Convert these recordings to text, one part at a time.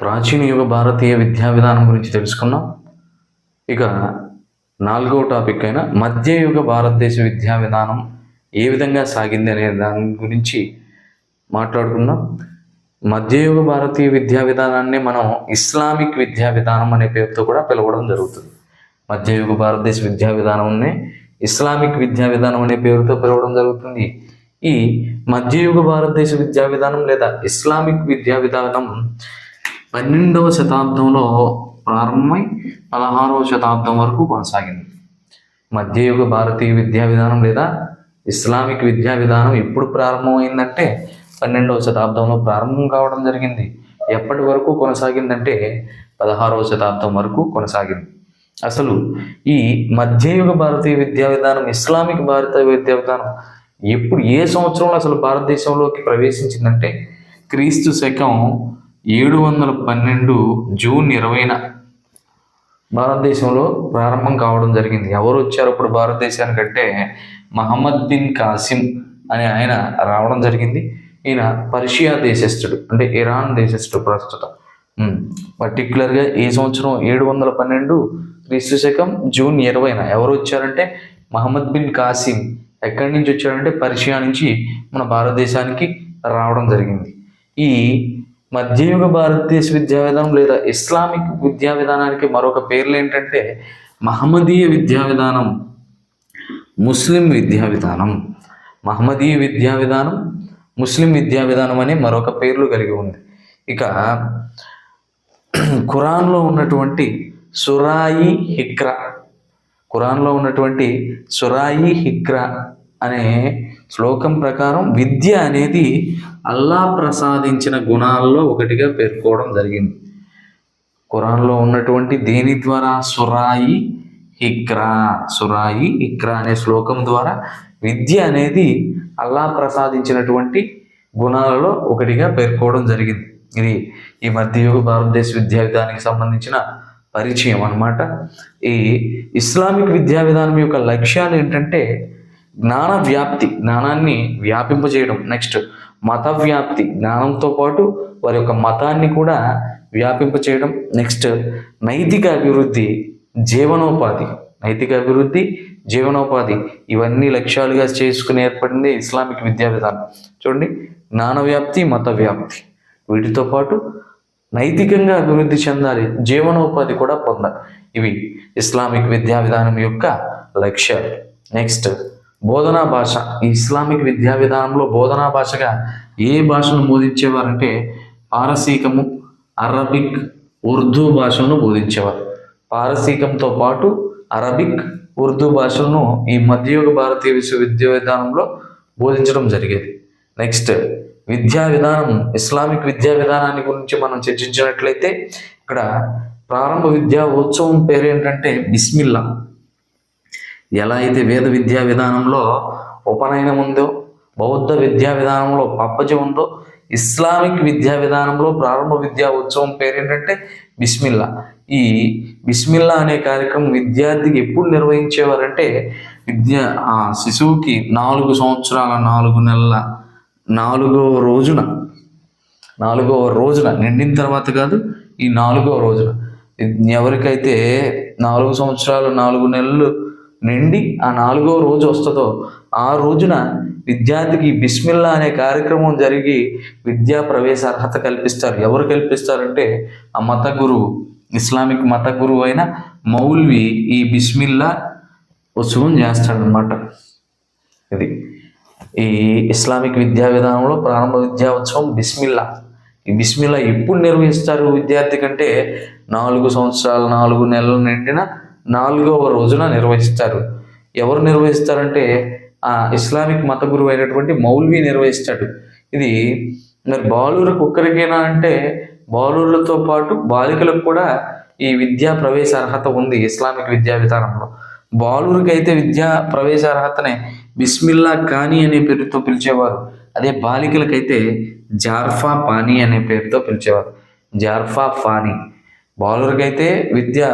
ప్రాచీన యుగ భారతీయ విద్యా విధానం గురించి తెలుసుకున్నాం. ఇక నాలుగో టాపిక్ అయిన మధ్యయుగ భారతదేశ విద్యా విధానం ఏ విధంగా సాగింది అనే దాని గురించి మాట్లాడుకుందాం. మధ్యయుగ భారతీయ విద్యా విధానాన్ని మనం ఇస్లామిక్ విద్యా విధానం అనే పేరుతో కూడా పిలవడం జరుగుతుంది. మధ్యయుగ భారతదేశ విద్యా విధానాన్ని ఇస్లామిక్ విద్యా విధానం అనే పేరుతో పిలవడం జరుగుతుంది. ఈ మధ్యయుగ భారతదేశ విద్యా విధానం లేదా ఇస్లామిక్ విద్యా విధానం పన్నెండవ శతాబ్దంలో ప్రారంభమై పదహారవ శతాబ్దం వరకు కొనసాగింది. మధ్యయుగ భారతీయ విద్యా విధానం లేదా ఇస్లామిక్ విద్యా విధానం ఎప్పుడు ప్రారంభమైందంటే పన్నెండవ శతాబ్దంలో ప్రారంభం కావడం జరిగింది. ఎప్పటి వరకు కొనసాగిందంటే పదహారవ శతాబ్దం వరకు కొనసాగింది. అసలు ఈ మధ్యయుగ భారతీయ విద్యా విధానం ఇస్లామిక్ భారతీయ విద్యా విధానం ఎప్పుడు ఏ సంవత్సరంలో అసలు భారతదేశంలోకి ప్రవేశించిందంటే క్రీస్తు శకం ఏడు వందల పన్నెండు జూన్ ఇరవైన భారతదేశంలో ప్రారంభం కావడం జరిగింది. ఎవరు వచ్చారు అప్పుడు భారతదేశానికంటే? మహమ్మద్ బిన్ కాసిం అనే ఆయన రావడం జరిగింది. ఈయన పర్షియా దేశస్థుడు అంటే ఇరాన్ దేశస్థుడు ప్రస్తుతం. పర్టికులర్గా ఈ సంవత్సరం? ఏడు వందల పన్నెండు క్రీస్తు శకం జూన్ ఇరవైన. ఎవరు వచ్చారంటే? Muhammad bin Qasim. ఎక్కడి నుంచి వచ్చారంటే? పర్షియా నుంచి మన భారతదేశానికి రావడం జరిగింది. ఈ మధ్యయుగ భారతదేశ విద్యా విధానం లేదా ఇస్లామిక్ విద్యా విధానానికి మరొక పేర్లు ఏంటంటే మహమ్మదీయ విద్యా విధానం ముస్లిం విద్యా విధానం మహమ్మదీయ విద్యా విధానం ముస్లిం విద్యా విధానం అనే మరొక పేర్లు కలిగి ఉంది. ఇక ఖురాన్లో ఉన్నటువంటి సురాయి హిక్రా ఖురాన్లో ఉన్నటువంటి సురాయి హిక్రా అనే శ్లోకం ప్రకారం విద్య అనేది అల్లా ప్రసాదించిన గుణాల్లో ఒకటిగా పేర్కోవడం జరిగింది. ఖురాన్లో ఉన్నటువంటి దేని ద్వారా సురాయి హిక్రా సురాయి హిక్రా అనే శ్లోకం ద్వారా విద్య అనేది అల్లా ప్రసాదించినటువంటి గుణాలలో ఒకటిగా పేర్కోవడం జరిగింది. ఇది ఈ మధ్యయుగ భారతదేశ విద్యా విధానానికి సంబంధించిన పరిచయం అన్నమాట. ఈ ఇస్లామిక్ విద్యా విధానం యొక్క లక్ష్యాలు ఏంటంటే జ్ఞాన వ్యాప్తి జ్ఞానాన్ని వ్యాపింపజేయడం. నెక్స్ట్ మత వ్యాప్తి జ్ఞానంతో పాటు వారి యొక్క మతాన్ని కూడా వ్యాపింప చేయడం నెక్స్ట్ నైతిక అభివృద్ధి జీవనోపాధి. నైతిక అభివృద్ధి జీవనోపాధి. ఇవన్నీ లక్ష్యాలుగా చేసుకుని ఏర్పడింది ఇస్లామిక్ విద్యా విధానం చూడండి జ్ఞాన వ్యాప్తి మత వ్యాప్తి వీటితో పాటు నైతికంగా అభివృద్ధి చెందాలి జీవనోపాధి కూడా పొందాలి. ఇవి ఇస్లామిక్ విద్యా విధానం యొక్క లక్ష్యాలు. నెక్స్ట్ బోధనా భాష ఈ ఇస్లామిక్ విద్యా విధానంలో బోధనా భాషగా ఏ భాషను బోధించేవారంటే పారసీకము అరబిక్ ఉర్దూ భాషలను బోధించేవారు. పారసీకంతో పాటు అరబిక్ ఉర్దూ భాషలను ఈ మధ్యయుగ భారతీయ విశ్వవిద్యా విధానంలో బోధించడం జరిగేది. నెక్స్ట్ విద్యా విధానం ఇస్లామిక్ విద్యా విధానాన్ని గురించి మనం చర్చించినట్లయితే ఇక్కడ ప్రారంభ విద్యా ఉత్సవం పేరు ఏంటంటే బిస్మిల్లా. ఎలా అయితే వేద విద్యా విధానంలో ఉపనయనం ఉందో బౌద్ధ విద్యా విధానంలో పప్పజ ఉందో ఇస్లామిక్ విద్యా విధానంలో ప్రారంభ విద్యా ఉత్సవం పేరు ఏంటంటే బిస్మిల్లా. ఈ బిస్మిల్లా అనే కార్యక్రమం విద్యార్థికి ఎప్పుడు నిర్వహించేవారంటే విద్య ఆ శిశువుకి నాలుగు సంవత్సరాల నాలుగు నెలల నాలుగో రోజున. నాలుగవ రోజున నిండిన తర్వాత కాదు ఈ నాలుగవ రోజున. ఎవరికైతే నాలుగు సంవత్సరాలు నాలుగు నెలలు నిండి ఆ నాలుగో రోజు వస్తుందో ఆ రోజున విద్యార్థికి బిస్మిల్లా అనే కార్యక్రమం జరిగి విద్యా ప్రవేశ అర్హత కల్పిస్తారు. ఎవరు కల్పిస్తారంటే ఆ మత గురువు ఇస్లామిక్ మత గురువు అయిన మౌల్వి ఈ బిస్మిల్లా ఉత్సవం చేస్తాడనమాట ఇది ఈ ఇస్లామిక్ విద్యా విధానంలో ప్రారంభ విద్యా ఉత్సవం బిస్మిల్లా. ఈ బిస్మిల్లా ఎప్పుడు నిర్వహిస్తారు విద్యార్థి కంటే? నాలుగు సంవత్సరాలు నాలుగు నెలలు నిండిన నాలుగవ రోజున నిర్వహిస్తారు. ఎవరు నిర్వహిస్తారంటే ఆ ఇస్లామిక్ మత గురువు అయినటువంటి మౌల్వి నిర్వహిస్తాడు. ఇది మరి బాలురకు ఒక్కరికైనా అంటే బాలురులతో పాటు బాలికలకు కూడా ఈ విద్యా ప్రవేశ అర్హత ఉంది ఇస్లామిక్ విద్యా విధానంలో. బాలురికైతే విద్యా ప్రవేశ అర్హతనే బిస్మిల్లా కానీ అనే పేరుతో పిలిచేవారు. అదే బాలికలకైతే జార్ఫా పానీ అనే పేరుతో పిలిచేవారు. జార్ఫా ఫానీ బాలురికైతే విద్యా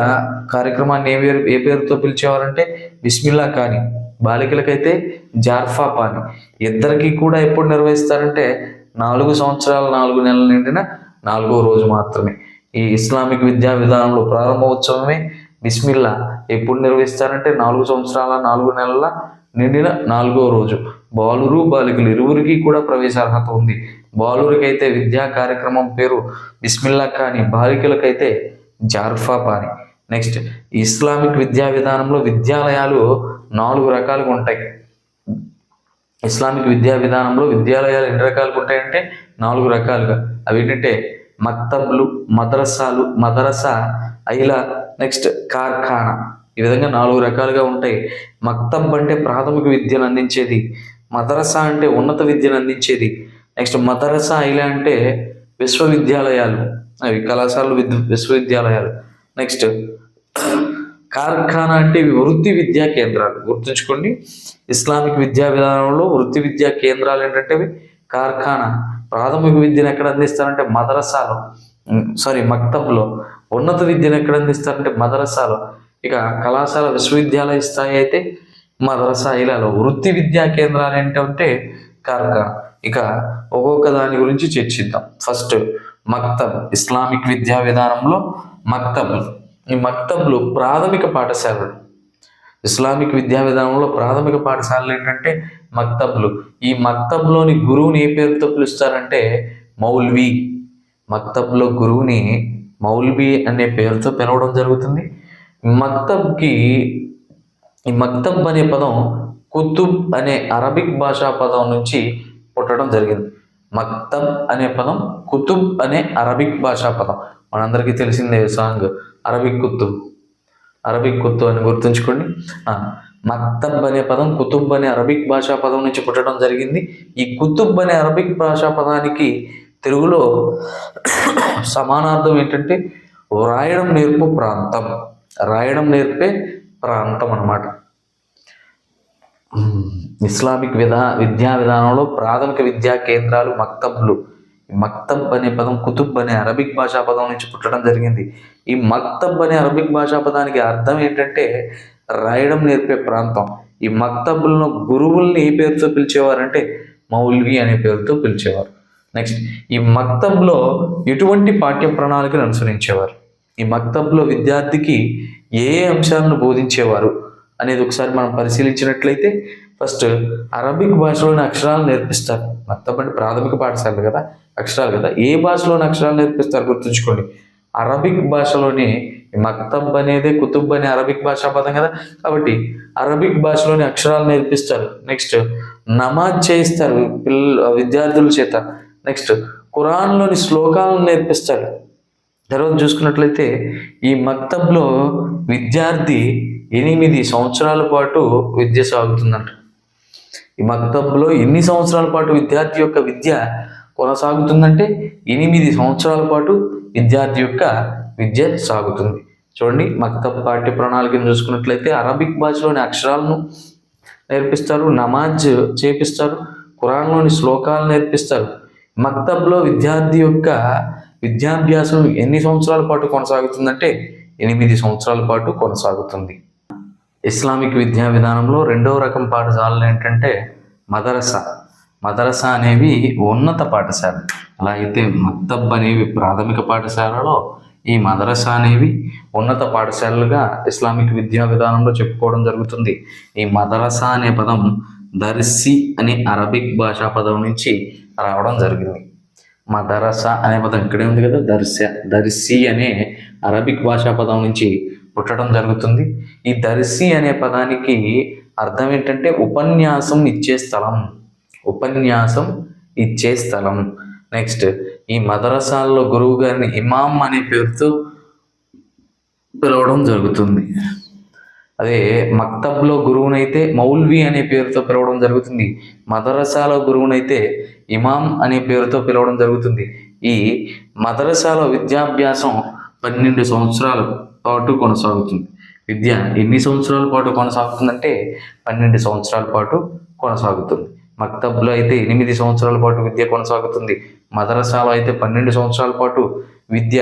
కార్యక్రమాన్ని ఏ పేరు ఏ పేరుతో పిలిచేవారంటే బిస్మిల్లా ఖానీ. బాలికలకైతే జార్ఫా పాని. ఇద్దరికి కూడా ఎప్పుడు నిర్వహిస్తారంటే నాలుగు సంవత్సరాల నాలుగు నెలలు నిండిన నాలుగో రోజు మాత్రమే. ఈ ఇస్లామిక్ విద్యా విధానంలో ప్రారంభోత్సవమే బిస్మిల్లా. ఎప్పుడు నిర్వహిస్తారంటే నాలుగు సంవత్సరాల నాలుగు నెలల నిండిన నాలుగో రోజు. బాలురు బాలికలు ఇరువురికి కూడా ప్రవేశార్హత ఉంది. బాలురికైతే విద్యా కార్యక్రమం పేరు బిస్మిల్లా కానీ బాలికలకైతే జార్ఫా పాని నెక్స్ట్ ఇస్లామిక్ విద్యా విధానంలో విద్యాలయాలు నాలుగు రకాలుగా ఉంటాయి. ఇస్లామిక్ విద్యా విధానంలో విద్యాలయాలు ఎన్ని రకాలుగా ఉంటాయంటే నాలుగు రకాలుగా. అవి ఏంటంటే మక్తబ్లు మదరసాలు మదరసా ఐలా నెక్స్ట్ కార్ఖానా. ఈ విధంగా నాలుగు రకాలుగా ఉంటాయి. మక్తబ్ అంటే ప్రాథమిక విద్యను అందించేది. మదరసా అంటే ఉన్నత విద్యను అందించేది. నెక్స్ట్ మదరసా ఐలా అంటే విశ్వవిద్యాలయాలు. అవి కళాశాలలు విద్య విశ్వవిద్యాలయాలు. నెక్స్ట్ కార్ఖానా అంటే ఇవి వృత్తి విద్యా కేంద్రాలు. గుర్తుంచుకోండి ఇస్లామిక్ విద్యా విధానంలో వృత్తి విద్యా కేంద్రాలు ఏంటంటే అవి? కార్ఖానా. ప్రాథమిక విద్యను ఎక్కడ అందిస్తారంటే మదరసాలో. సారీ మక్తబ్లో. ఉన్నత విద్యను ఎక్కడ అందిస్తారంటే మదరసాలో. ఇక కళాశాల విశ్వవిద్యాలయ స్థాయి అయితే మదరసా ఇలాలో. వృత్తి విద్యా కేంద్రాలు ఏంటంటే కార్ఖానా. ఇక ఒక్కొక్క దాని గురించి చర్చిద్దాం. ఫస్ట్ మక్తబ్ ఇస్లామిక్ విద్యా విధానంలో మక్తబ్. ఈ మక్తబ్లు ప్రాథమిక పాఠశాలలు. ఇస్లామిక్ విద్యా విధానంలో ప్రాథమిక పాఠశాలలు ఏంటంటే మక్తబ్లు. ఈ మక్తబ్లోని గురువుని ఏ పేరుతో పిలుస్తారంటే మౌల్వి. మక్తబ్లో గురువుని మౌల్వి అనే పేరుతో పిలవడం జరుగుతుంది. మక్తబ్కి ఈ మక్తబ్ అనే పదం కుతుబ్ అనే అరబిక్ భాషా పదం నుంచి పుట్టడం జరిగింది. మక్తబ్ అనే పదం కుతుబ్ అనే అరబిక్ భాషా పదం. మనందరికీ తెలిసిందే సాంగ్ అరబిక్ కుతుబ్. అరబిక్ కుతుబ్ అని గుర్తుంచుకోండి. మక్తబ్ అనే పదం కుతుబ్ అనే అరబిక్ భాషా పదం నుంచి పుట్టడం జరిగింది. ఈ కుతుబ్ అనే అరబిక్ భాషా పదానికి తెలుగులో సమానార్థం ఏంటంటే రాయడం నేర్పు ప్రాంతం. రాయడం నేర్పే ప్రాంతం అన్నమాట. ఇస్లామిక్ విధా విద్యా విధానంలో ప్రాథమిక విద్యా కేంద్రాలు మక్తబ్లు. మక్తబ్ అనే పదం కుతుబ్ అనే అరబిక్ భాషా పదం నుంచి పుట్టడం జరిగింది. ఈ మక్తబ్ అనే అరబిక్ భాషా పదానికి అర్థం ఏంటంటే రాయడం నేర్పే ప్రాంతం. ఈ మక్తబులను గురువుల్ని ఏ పేరుతో పిలిచేవారంటే మౌల్వి అనే పేరుతో పిలిచేవారు. నెక్స్ట్ ఈ మక్తబ్లో ఎటువంటి పాఠ్య ప్రణాళికను అనుసరించేవారు? ఈ మక్తబ్లో విద్యార్థికి ఏ అంశాలను బోధించేవారు? అనేది ఒకసారి మనం పరిశీలించినట్లయితే ఫస్ట్ అరబిక్ భాషలోని అక్షరాలు నేర్పిస్తారు. మొత్తం ప్రాథమిక పాఠశాలలు కదా అక్షరాలు కదా. ఏ భాషలోని అక్షరాలు నేర్పిస్తారు గుర్తుంచుకోండి. అరబిక్ భాషలోని ఈ మక్తబ్ అనేది కుతుబ్ అనే అరబిక్ భాషా పదం కదా. కాబట్టి అరబిక్ భాషలోని అక్షరాలు నేర్పిస్తారు. నెక్స్ట్ నమాజ్ చేయిస్తారు పిల్ల విద్యార్థుల చేత. నెక్స్ట్ ఖురాన్లోని శ్లోకాలను నేర్పిస్తారు. తర్వాత చూసుకున్నట్లయితే ఈ మక్తబ్లో విద్యార్థి ఎనిమిది సంవత్సరాల పాటు విద్య సాగుతుందంట. ఈ మక్తబ్లో ఎన్ని సంవత్సరాల పాటు విద్యార్థి యొక్క విద్య కొనసాగుతుందంటే ఎనిమిది సంవత్సరాల పాటు విద్యార్థి యొక్క విద్య సాగుతుంది. చూడండి మక్తబ్ పాఠ్య ప్రణాళికను చూసుకున్నట్లయితే అరబిక్ భాషలోని అక్షరాలను నేర్పిస్తారు నమాజ్ చేపిస్తారు ఖురాన్లోని శ్లోకాలు నేర్పిస్తారు. మక్తబ్లో విద్యార్థి యొక్క విద్యాభ్యాసం ఎన్ని సంవత్సరాల పాటు కొనసాగుతుందంటే ఎనిమిది సంవత్సరాల పాటు కొనసాగుతుంది. ఇస్లామిక్ విద్యా విధానంలో రెండవ రకం పాఠశాలలు ఏంటంటే మదరసా. మదరసా అనేవి ఉన్నత పాఠశాల అలా అయితే మక్తబ్ అనేవి ప్రాథమిక పాఠశాలలో ఈ మదరసా అనేవి ఉన్నత పాఠశాలలుగా ఇస్లామిక్ విద్యా విధానంలో చెప్పుకోవడం జరుగుతుంది. ఈ మదరసా అనే పదం దర్సి అనే అరబిక్ భాషా పదం నుంచి రావడం జరిగింది. మదరసా అనే పదం ఇక్కడే ఉంది కదా దర్శ దర్సి అనే అరబిక్ భాషా పదం నుంచి పుట్టడం జరుగుతుంది. ఈ దర్శి అనే పదానికి అర్థం ఏంటంటే ఉపన్యాసం ఇచ్చే స్థలం. ఉపన్యాసం ఇచ్చే స్థలం. నెక్స్ట్ ఈ మదరసాల్లో గురువు గారిని ఇమాం అనే పేరుతో పిలవడం జరుగుతుంది. అదే మక్తబ్లో గురువునైతే మౌల్వి అనే పేరుతో పిలవడం జరుగుతుంది. మదరసాలో గురువునైతే ఇమాం అనే పేరుతో పిలవడం జరుగుతుంది. ఈ మదరసాలో విద్యాభ్యాసం పన్నెండు సంవత్సరాలు పాటు కొనసాగుతుంది. విద్య ఎన్ని సంవత్సరాల పాటు కొనసాగుతుందంటే పన్నెండు సంవత్సరాల పాటు కొనసాగుతుంది. మక్తబ్లో అయితే ఎనిమిది సంవత్సరాల పాటు విద్య కొనసాగుతుంది. మదరసాలో అయితే పన్నెండు సంవత్సరాల పాటు విద్య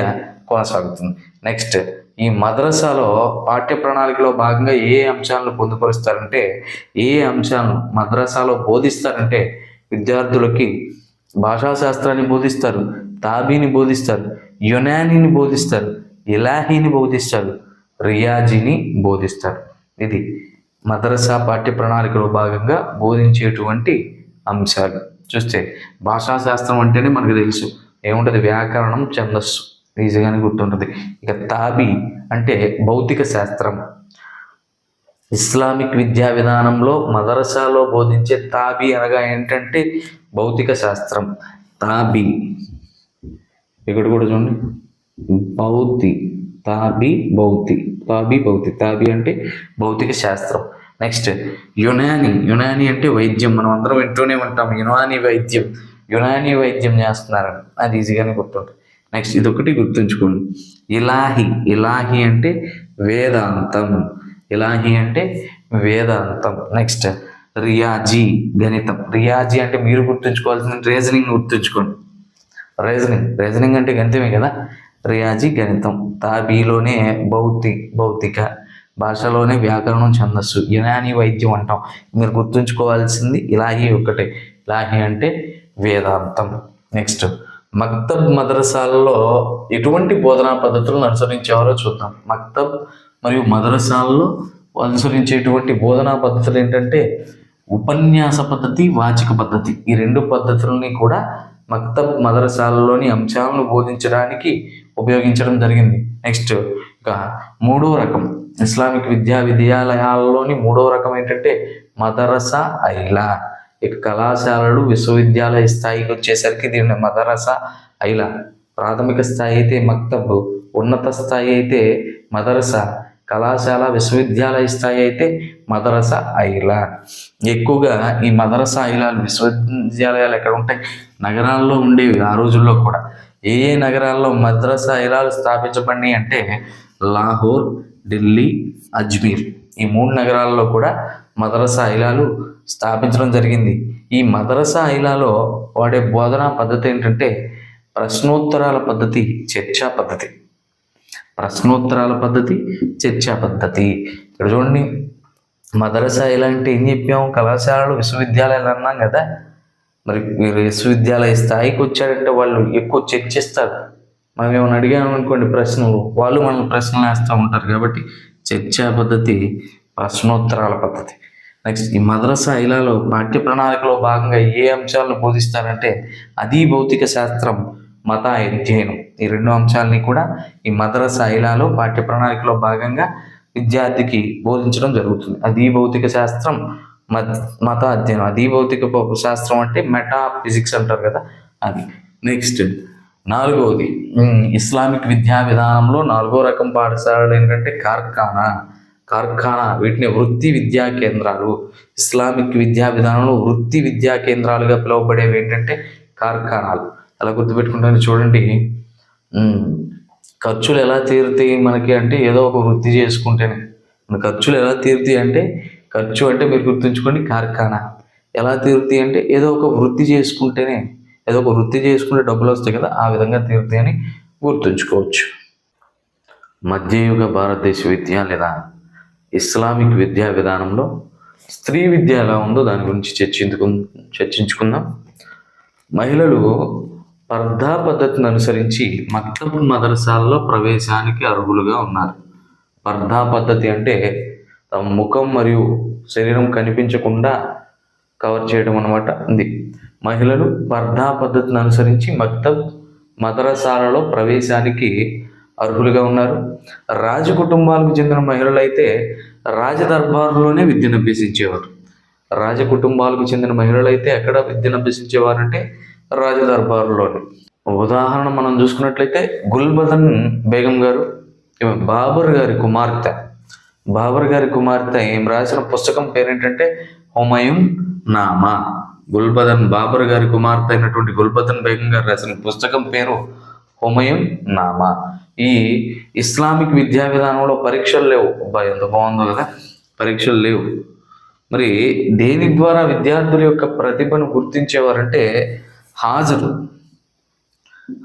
కొనసాగుతుంది. నెక్స్ట్ ఈ మద్రసాలో పాఠ్య ప్రణాళికలో భాగంగా ఏ అంశాలను పొందుపరుస్తారంటే ఏ అంశాలను మద్రసాలో బోధిస్తారంటే విద్యార్థులకి భాషాశాస్త్రాన్ని బోధిస్తారు తాబీని బోధిస్తారు యునానీని బోధిస్తారు ఇలాహీని బోధిస్తారు రియాజీని బోధిస్తారు ఇది మదరసా పాఠ్య ప్రణాళికలో భాగంగా బోధించేటువంటి అంశాలు. చూస్తే భాషాశాస్త్రం అంటేనే మనకు తెలుసు. ఏముంటుంది? వ్యాకరణం ఛందస్సు. ఈజీగానే గుర్తుంటుంది. ఇక తాబి అంటే భౌతిక శాస్త్రం. ఇస్లామిక్ విద్యా విధానంలో మదరసాలో బోధించే తాబి అనగా ఏంటంటే భౌతిక శాస్త్రం. తాబి. ఇక్కడ కూడా చూడండి. భౌతి తాబి భౌతి. తాబి భౌతి. తాబి అంటే భౌతిక శాస్త్రం. నెక్స్ట్ యునాని. యునాని అంటే వైద్యం. మనం అందరం వింటూనే ఉంటాం. యునాని వైద్యం. యునాని వైద్యం చేస్తున్నారని అది ఈజీగానే గుర్తుంటుంది. నెక్స్ట్ ఇది ఒకటి గుర్తుంచుకోండి. ఇలాహి. ఇలాహి అంటే వేదాంతం. ఇలాహి అంటే వేదాంతం. నెక్స్ట్ రియాజీ. గణితం. రియాజీ అంటే మీరు గుర్తుంచుకోవాల్సిన రీజనింగ్ గుర్తుంచుకోండి. రీజనింగ్ రీజనింగ్ అంటే గణితమే కదా? రియాజీ గణితం. తాబీలోనే భౌతి భౌతిక భాషలోనే వ్యాకరణం ఛందస్సు. యునాని వైద్యం అంటాం. మీరు గుర్తుంచుకోవాల్సింది ఇలాహి ఒకటే ఇలాహి అంటే వేదాంతం. నెక్స్ట్. మక్తబ్ మదరసాలలో ఎటువంటి బోధనా పద్ధతులను అనుసరించేవారో చూద్దాం. మక్తబ్ మరియు మదరసాలలో అనుసరించేటువంటి బోధనా పద్ధతులు ఏంటంటే ఉపన్యాస పద్ధతి వాచిక పద్ధతి. ఈ రెండు పద్ధతులని కూడా మక్తబ్ మదరసాలలోని అంశాలను బోధించడానికి ఉపయోగించడం జరిగింది. నెక్స్ట్ ఇక మూడో రకం. ఇస్లామిక్ విద్యా విద్యాలయాలలోని మూడో రకం ఏంటంటే మదరసా ఐలా. ఇక కళాశాలలు విశ్వవిద్యాలయ స్థాయికి వచ్చేసరికి దీన్ని మదరసా ఐలా. ప్రాథమిక స్థాయి అయితే మక్తబ్ ఉన్నత స్థాయి అయితే మదరసా కళాశాల విశ్వవిద్యాలయ స్థాయి అయితే మదరసా ఐలా. ఎక్కువగా ఈ మదరసా ఐలాలు విశ్వవిద్యాలయాలు ఎక్కడ ఉంటాయి? నగరాల్లో ఉండేవి ఆ రోజుల్లో కూడా. ఏ ఏ నగరాల్లో మద్రసా ఐలాలు స్థాపించబడినాయి అంటే లాహోర్ ఢిల్లీ అజ్మీర్. ఈ మూడు నగరాల్లో కూడా మదరసా ఇలాలు స్థాపించడం జరిగింది. ఈ మదరసా ఇలాలో వాడే బోధనా పద్ధతి ఏంటంటే ప్రశ్నోత్తరాల పద్ధతి చర్చా పద్ధతి. ప్రశ్నోత్తరాల పద్ధతి చర్చా పద్ధతి. ఇక్కడ చూడండి మదరసా ఇలాంటి ఏం చెప్పాము కళాశాలలు విశ్వవిద్యాలయాలు అన్నాం కదా. మరి మీరు విశ్వవిద్యాలయ స్థాయికి వచ్చారంటే వాళ్ళు ఎక్కువ చర్చిస్తారు మనం ఏమైనా అడిగాము అనుకోండి ప్రశ్నలు వాళ్ళు మనల్ని ప్రశ్నలు వేస్తూ ఉంటారు కాబట్టి చర్చా పద్ధతి ప్రశ్నోత్తరాల పద్ధతి. నెక్స్ట్ ఈ మద్రసా ఇలాలో పాఠ్య ప్రణాళికలో భాగంగా ఏ అంశాలను బోధిస్తారంటే అది భౌతిక శాస్త్రం మత అధ్యయనం. ఈ రెండు అంశాలని కూడా ఈ మద్రసా ఇలాలో పాఠ్య ప్రణాళికలో భాగంగా విద్యార్థికి బోధించడం జరుగుతుంది. అది భౌతిక శాస్త్రం మత్ మత అధ్యయనం అది భౌతిక శాస్త్రం అంటే మెటా ఫిజిక్స్ అంటారు కదా అది. నెక్స్ట్ నాలుగవది. ఇస్లామిక్ విద్యా విధానంలో నాలుగో రకం పాఠశాలలు ఏంటంటే కార్ఖానా. కార్ఖానా వీటిని వృత్తి విద్యా కేంద్రాలు. ఇస్లామిక్ విద్యా విధానంలో వృత్తి విద్యా కేంద్రాలుగా పిలువబడేవి ఏంటంటే కార్ఖానాలు. అలా గుర్తుపెట్టుకుంటాను చూడండి. ఖర్చులు ఎలా తీరుతాయి మనకి అంటే ఏదో ఒక వృత్తి చేసుకుంటేనే. మన ఖర్చులు ఎలా తీరుతాయి అంటే ఖర్చు అంటే మీరు గుర్తుంచుకోండి కార్ఖానా. ఎలా తీరుతాయి అంటే ఏదో ఒక వృత్తి చేసుకుంటేనే ఏదో ఒక వృత్తి చేసుకుంటే డబ్బులు వస్తాయి కదా ఆ విధంగా తీరుతాయి అని గుర్తుంచుకోవచ్చు. మధ్యయుగ భారతదేశ విద్య లేదా ఇస్లామిక్ విద్యా విధానంలో స్త్రీ విద్య ఎలా ఉందో దాని గురించి చర్చించుకు చర్చించుకుందాం. మహిళలు పర్దా పద్ధతిని అనుసరించి మక్తబ్ మదరసాలలో ప్రవేశానికి అర్హులుగా ఉన్నారు. పర్దా పద్ధతి అంటే తమ ముఖం మరియు శరీరం కనిపించకుండా కవర్ చేయడం అనమాట ఉంది. మహిళలు వర్ధా పద్ధతిని అనుసరించి మక్తబ్ మదరసాలలో ప్రవేశానికి అర్హులుగా ఉన్నారు. రాజ కుటుంబాలకు చెందిన మహిళలు అయితే రాజదర్బారులోనే విద్యను అభ్యసించేవారు. రాజ కుటుంబాలకు చెందిన మహిళలు అయితే ఎక్కడ విద్యను అభ్యసించేవారంటే రాజదర్బారులోనే ఉదాహరణ మనం చూసుకున్నట్లయితే గుల్బదన్ బేగం గారు బాబర్ గారి కుమార్తె బాబర్ గారి కుమార్తె ఏం రాసిన పుస్తకం పేరేంటంటే హుమయూన్ నామా. గుల్బదన్ బాబర్ గారి కుమార్తె అయినటువంటి గుల్బదన్ బేగం గారు రాసిన పుస్తకం పేరు హుమయూన్ నామా. ఈ ఇస్లామిక్ విద్యా విధానంలో పరీక్షలు లేవు. అబ్బా ఎంత బాగుందో కదా. పరీక్షలు లేవు. మరి దేని ద్వారా విద్యార్థుల యొక్క ప్రతిభను గుర్తించేవారంటే హాజరు.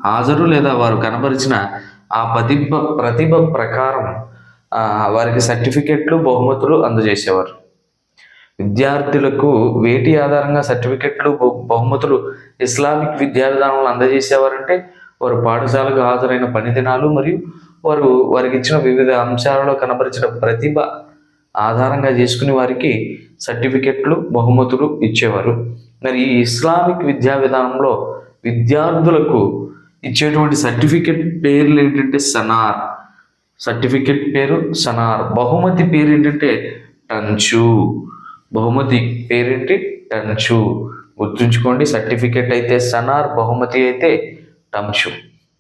హాజరు లేదా వారు కనబరిచిన ఆ ప్రతిభ ప్రతిభ ప్రకారం వారికి సర్టిఫికెట్లు బహుమతులు అందజేసేవారు. విద్యార్థులకు వేటి ఆధారంగా సర్టిఫికెట్లు బహుమతులు ఇస్లామిక్ విద్యా విధానంలో అందజేసేవారంటే వారు పాఠశాలకు హాజరైన పని దినాలు మరియు వారు వారికి ఇచ్చిన వివిధ అంశాలలో కనబరిచిన ప్రతిభ ఆధారంగా చేసుకుని వారికి సర్టిఫికెట్లు బహుమతులు ఇచ్చేవారు. మరి ఈ ఇస్లామిక్ విద్యా విధానంలో విద్యార్థులకు ఇచ్చేటువంటి సర్టిఫికెట్ పేర్లు ఏంటంటే సనార్. సర్టిఫికెట్ పేరు సనార్. బహుమతి పేరు ఏంటంటే టంచు. బహుమతి పేరేంటి? టంచు. గుర్తుంచుకోండి సర్టిఫికెట్ అయితే సనార్ బహుమతి అయితే టంచు.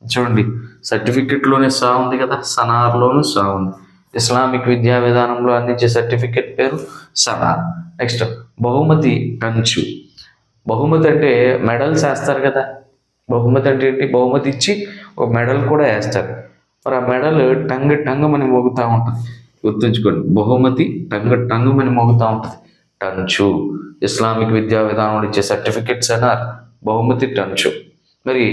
చూడండి సర్టిఫికెట్లోనే సా ఉంది కదా సనార్లోనూ సా ఉంది. ఇస్లామిక్ విద్యా విధానంలో అందించే సర్టిఫికెట్ పేరు సనార్. నెక్స్ట్ బహుమతి టంచు. బహుమతి అంటే మెడల్స్ వేస్తారు కదా. బహుమతి అంటే ఏంటి? బహుమతి ఇచ్చి ఒక మెడల్ కూడా వేస్తారు. మరి ఆ మెడల్ టంగ్ టంగమని మోగుతూ ఉంటుంది. గుర్తుంచుకోండి బహుమతి టంగ టంగమని మోగుతూ ఉంటుంది. టంచు ఇస్లామిక్ విద్యా విధానంలో ఇచ్చే సర్టిఫికెట్స్ అన్నారు. బహుమతి టంచు. మరి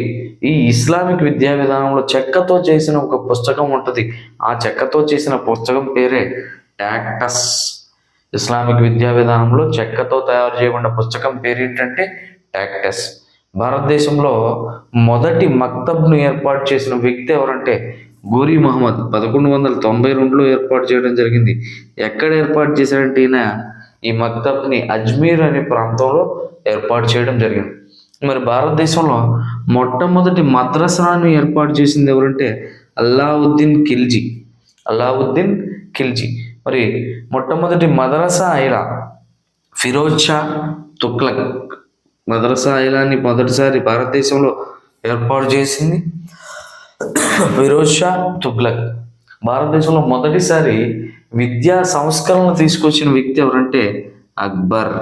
ఈ ఇస్లామిక్ విద్యా విధానంలో చెక్కతో చేసిన ఒక పుస్తకం ఉంటుంది. ఆ చెక్కతో చేసిన పుస్తకం పేరే టాక్టస్. ఇస్లామిక్ విద్యా విధానంలో చెక్కతో తయారు చేయబడిన పుస్తకం పేరేంటంటే టాక్టస్. భారతదేశంలో మొదటి మక్తబ్ను ఏర్పాటు చేసిన వ్యక్తి ఎవరంటే గోరీ మహమ్మద్ పదకొండు వందల తొంభై రెండులో ఏర్పాటు చేయడం జరిగింది. ఎక్కడ ఏర్పాటు చేశాడంటే ఈయన ఈ మక్తబ్ని అజ్మీర్ అనే ప్రాంతంలో ఏర్పాటు చేయడం జరిగింది. మరి భారతదేశంలో మొట్టమొదటి మద్రసాను ఏర్పాటు చేసింది ఎవరంటే అల్లావుద్దీన్ ఖిల్జీ. అల్లావుద్దీన్ ఖిల్జీ. మరి మొట్టమొదటి మదరసా ఐలా ఫిరోజ్ షా తుక్లక్ మదరసా ఐలాని మొదటిసారి భారతదేశంలో ఏర్పాటు చేసింది. ఫిరోజ్ షా తుగ్లక్. భారతదేశంలో మొదటిసారి విద్యా సంస్కరణ తీసుకొచ్చిన వ్యక్తి ఎవరంటే అక్బర్.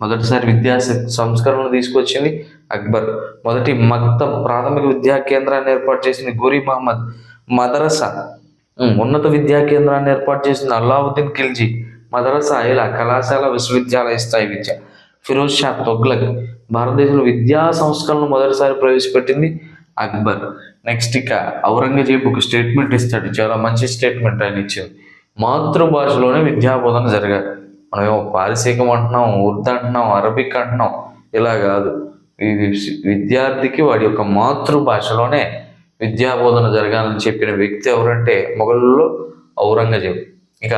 మొదటిసారి విద్యా సంస్కరణలు సంస్కరణ తీసుకొచ్చింది అక్బర్. మొదటి మక్తబ్ ప్రాథమిక విద్యా కేంద్రాన్ని ఏర్పాటు చేసింది గోరీ మహమ్మద్ మదరసా. ఉన్నత విద్యా కేంద్రాన్ని ఏర్పాటు చేసింది అల్లావుద్దీన్ ఖిల్జీ. మదరసా ఇలా కళాశాల విశ్వవిద్యాలయ స్థాయి విద్య. ఫిరోజ్ షా తొగ్లక్ భారతదేశంలో విద్యా సంస్కరణలు మొదటిసారి ప్రవేశపెట్టింది అక్బర్. నెక్స్ట్ ఇక ఔరంగజేబు ఒక స్టేట్మెంట్ ఇస్తాడు. చాలా మంచి స్టేట్మెంట్ ఆయన ఇచ్చింది. మాతృభాషలోనే విద్యా బోధన జరగాలి. మనం ఏమో పారిశీకం అంటున్నాం ఉర్దూ అంటున్నాం అరబిక్ అంటున్నాం. ఇలా కాదు. ఇది విద్యార్థికి వాడి యొక్క మాతృభాషలోనే విద్యా బోధన జరగాలని చెప్పిన వ్యక్తి ఎవరంటే మొఘల్లో ఔరంగజేబు. ఇక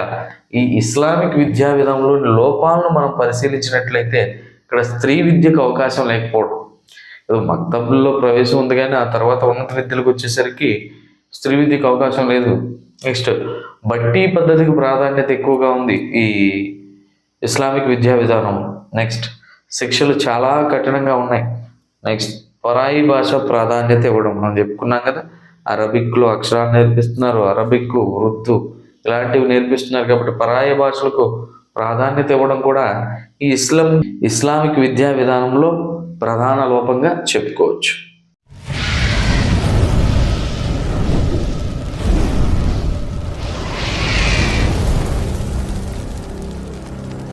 ఈ ఇస్లామిక్ విద్యా విధంలోని లోపాలను మనం పరిశీలించినట్లయితే ఇక్కడ స్త్రీ విద్యకు అవకాశం లేకపోవడం ఏదో మక్తబుల్లో ప్రవేశం ఉంది కానీ ఆ తర్వాత ఉన్నత విద్యలకు వచ్చేసరికి స్త్రీ విద్యకు అవకాశం లేదు. నెక్స్ట్ బట్టి పద్ధతికి ప్రాధాన్యత ఎక్కువగా ఉంది ఈ ఇస్లామిక్ విద్యా విధానం. నెక్స్ట్ శిక్షలు చాలా కఠినంగా ఉన్నాయి. నెక్స్ట్ పరాయి భాష ప్రాధాన్యత ఇవ్వడం మనం చెప్పుకున్నాం కదా. అరబిక్లో అక్షరాలు నేర్పిస్తున్నారు అరబిక్ వృత్తు ఇలాంటివి నేర్పిస్తున్నారు కాబట్టి పరాయి భాషలకు ప్రాధాన్యత ఇవ్వడం కూడా ఈ ఇస్లాం ఇస్లామిక్ విద్యా విధానంలో ప్రధాన లోపంగా చెప్పుకోవచ్చు.